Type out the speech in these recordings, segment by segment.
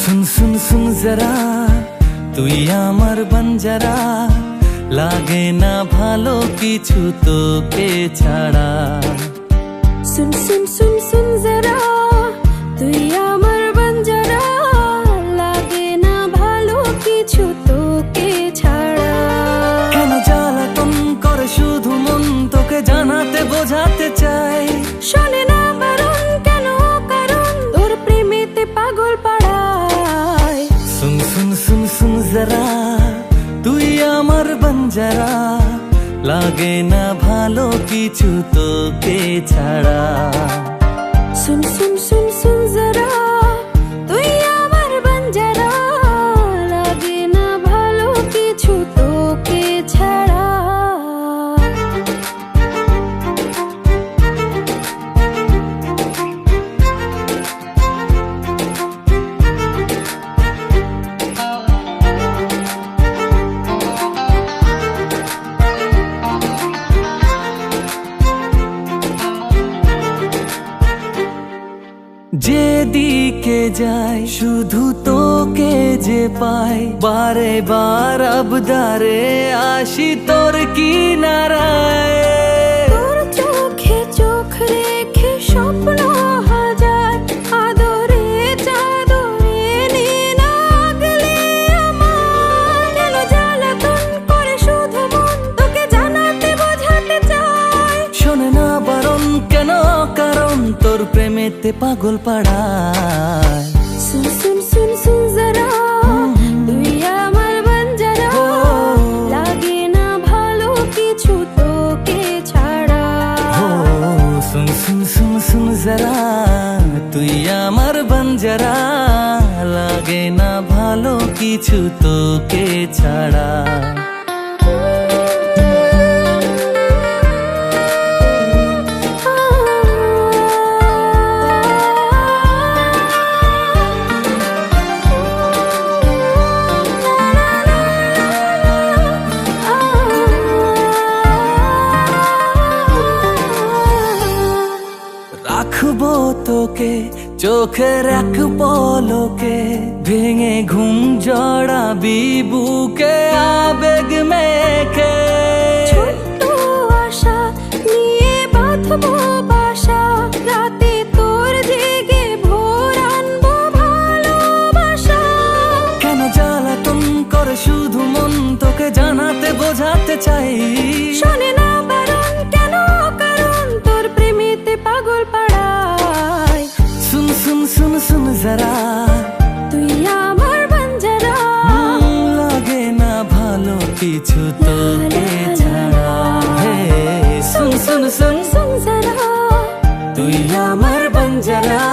सुन सुन सुन जरा তুই আমার বঞ্জারা লাগে না ভালো কিছু তোকে ছাড়া सुन सुन सुन सुन जरा তুই আমার বাঞ্জারা লাগে না ভালো কিছু তোকে ছাড়া কেন জ্বালাতন করে শুধু মন তোকে জানাতে বোঝাতে চাই জরা তুই আমার বঞ্জারা। লাগে না ভালো কিছু তোকে ছাড়া। শুন শুন শুন শুন যেদিকে যায় শুধু তোকে যে পাই। বারে বার আবদারে আসি তোর কি নারায় চোখে চোখ রেখে দেখতে পাগল পাড়ায়। শুন শুন শুন শুন যারা তুই আমার বঞ্জারা না ভালো ছাড়া। তুই আমার লাগে না ভালো কিছু তোকে ছাড়া। তোকে চোখের এক পলকে ভেঙে ঘুম জড়াবি বুকে আবেগ মেখে। আশা নিয়ে বাঁধবো বাসা রাতে তোর জেগে ভোর আনব ভালোবাসা। কেন জ্বালাতন করে শুধু মন তোকে জানাতে বোঝাতে চাই? सुन सुन सुन सुन जरा তুই আমার বাঞ্জারা লাগে না ভালো কিছু তোকে ছাড়া হে सुन सुन सुन सुन जरा তুই আমার বঞ্জারা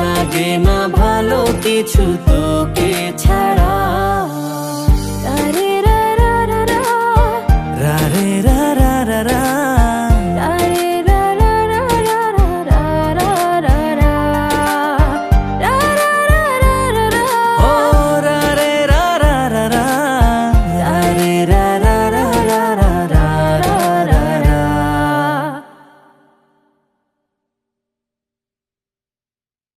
লাগে না ভালো কিছু তোকে ছাড়া